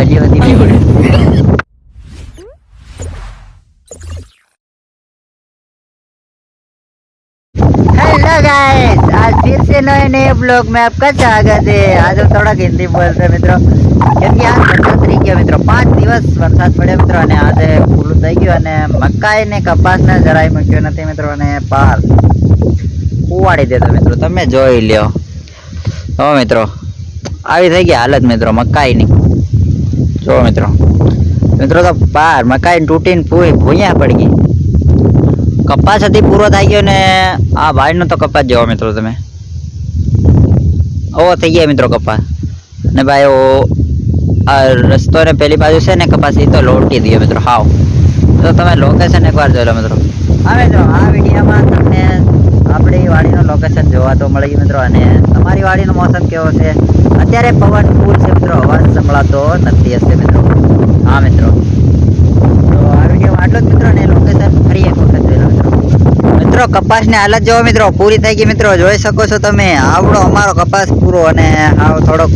બલી હતી hello guys आज फिर से नए नए ब्लॉग में आपका स्वागत है आज हम થોડાક હિન્દી બોલશે મિત્રો કેમ કે આજ વરસાદ થઈ ગયો મિત્રો પાંચ દિવસ વરસાદ પડ્યો મિત્રો અને આજે પૂરું થઈ ગયું અને મકાઈ ને કપાસ ને જરાય મૂક્યો નથી મિત્રો અને પાર ઉવાડી દેતો મિત્રો તમે જોઈ લ્યો હો મિત્રો આવી થઈ ગઈ હાલત મિત્રો મકાઈની જો મિત્રો. મિત્રો તો બાર મકાઈ તૂટીને પૂરી ભૂયા પડી ગઈ. કપાસ હતી, પૂરો થઈ ગયો ને આ ભાઈનો તો કપાસ જોવો મિત્રો તમે. ઓ થઈ ગયા મિત્રો કપાસ. ને ભાઈ ઓ આ રસ્તો ને પેલી બાજુ છે ને કપાસ એ તો લોટી દઈએ મિત્રો, હાવ. તો તમે લોકેશન એકવાર જોઈ લો મિત્રો. હા મિત્રો, આ વિડીયોમાં તમને જોવા તો મળી મિત્રો. અને તમારી વાડીનો મોસમ કેવો છે? અત્યારે પવન ફૂલ છે મિત્રો. અવાજ સંભળાતો નથી હશે મિત્રો. હા મિત્રો. તો આટલું જ મિત્રો ને લોકેશન ફરી એક વખત જોઈ મિત્રો. મિત્રો, કપાસની હાલત જોવો મિત્રો. પૂરી થઈ ગઈ મિત્રો. જોઈ શકો છો તમે. આવડો અમારો કપાસ પૂરો અને આવો થોડોક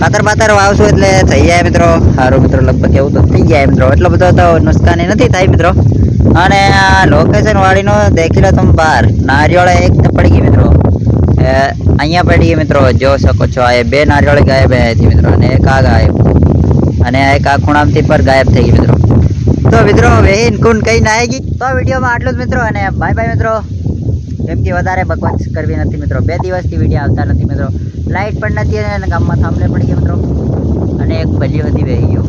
ખાતર બાતર વાવશું એટલે થઈ જાય મિત્રો. સારું મિત્રો. લગભગ એવું તો થઈ જાય મિત્રો. એટલો બધો તો નુકસાની નથી થાય મિત્રો. અને આ લોકેશન વાળીનો દેખી લો તમે બહાર. નારિયોળ એક પડી ગઈ મિત્રો. અહીંયા પડી ગઈ મિત્રો, જોઈ શકો છો, આ બે નારિયેળ ગાયબ હતી મિત્રો, અને એક આ ગાયબ. અને એક આ ખૂણામથી પર ગાયબ થઈ ગઈ મિત્રો. તો મિત્રો વેહીન કુંડ કઈ ના આવી તો વિડીયોમાં આટલું જ મિત્રો, અને બાય બાય મિત્રો. કેમ વધારે બકવાસ કરવી નથી મિત્રો. બે દિવસથી વીડિયો આવતા નથી મિત્રો. લાઇટ પણ નથી અને ગામમાં થાંભલે પડી ગયા મિત્રો. અને એક ભલ્યું હતી વહી ગયો.